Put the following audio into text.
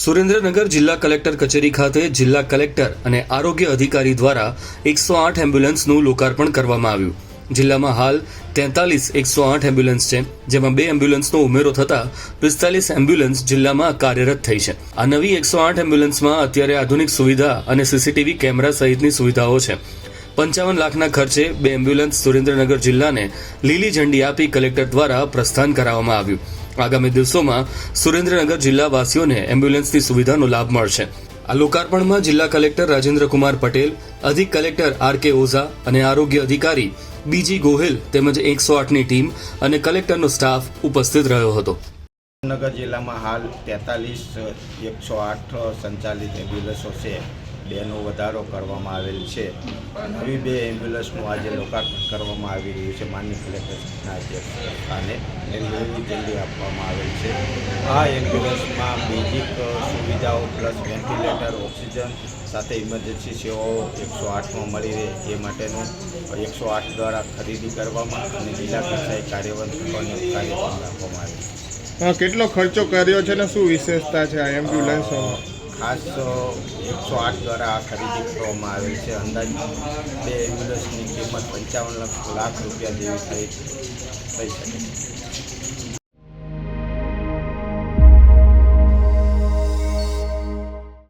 સુરેન્દ્રનગર જિલ્લા કલેક્ટર કચેરી ખાતે જિલ્લા કલેક્ટર અને આરોગ્ય અધિકારી દ્વારા એકસો આઠ એમ્બ્યુલન્સનું લોકાર્પણ કરવામાં આવ્યું. જિલ્લામાં હાલ તેતાલીસ એકસો આઠ એમ્બ્યુલન્સ છે, જેમાં બે એમ્બ્યુલન્સનો ઉમેરો થતાં પિસ્તાલીસ એમ્બ્યુલન્સ જિલ્લામાં કાર્યરત થઈ છે. આ નવી એકસો આઠ એમ્બ્યુલન્સમાં અત્યારે આધુનિક સુવિધા અને સીસીટીવી કેમેરા સહિતની સુવિધાઓ છે. પંચાવન લાખના ખર્ચે બે એમ્બ્યુલન્સ સુરેન્દ્રનગર જિલ્લાને લીલી ઝંડી આપી કલેક્ટર દ્વારા પ્રસ્થાન કરાવવામાં આવ્યું. આગામી દિવસોમાં સુરેન્દ્રનગર જિલ્લાવાસીઓને એમ્બ્યુલન્સની સુવિધાનો લાભ મળશે. આ લોકાર્પણમાં જિલ્લા કલેક્ટર રાજેન્દ્ર કુમાર પટેલ, અધિક કલેક્ટર આર કે ઓઝા અને આરોગ્ય અધિકારી બીજી ગોહિલ તેમજ એકસો આઠની ટીમ અને કલેક્ટરનો સ્ટાફ ઉપસ્થિત રહ્યો હતો. નગર જિલ્લામાં હાલ તેતાલીસ, એકસો આઠ સંચાલિત એમ્બ્યુલન્સો છે. બેનો વધારો કરવામાં આવેલ છે. નવી બે એમ્બ્યુલન્સનું આજે લોકાર્પણ કરવામાં આવી રહ્યું છે. માન્ય કલેક્ટરના અધ્યક્ષસ્થાને એને જલ્દી આપવામાં આવેલ છે. આ એમ્બ્યુલન્સમાં બેઝિક સુવિધાઓ પ્લસ વેન્ટિલેટર, ઓક્સિજન સાથે ઇમરજન્સી સેવાઓ એકસો આઠમાં મળી રહે એ માટેનું એકસો આઠ દ્વારા ખરીદી કરવામાં અને જિલ્લા કક્ષાએ કાર્યવાહી કરવાનું કાર્યક્રમ રાખવામાં આવેલ છે. કેટલો ખર્ચો કર્યો છે ને શું વિશેષતા છે આ એમ્બ્યુલન્સો ખાસ એકસો આઠ દ્વારા આ ખરીદી કરવામાં આવી છે. અંદાજ બે એમ્બ્યુલન્સની કિંમત પંચાવન લાખ લાખ રૂપિયા જેવી થઈ થઈ શકે છે.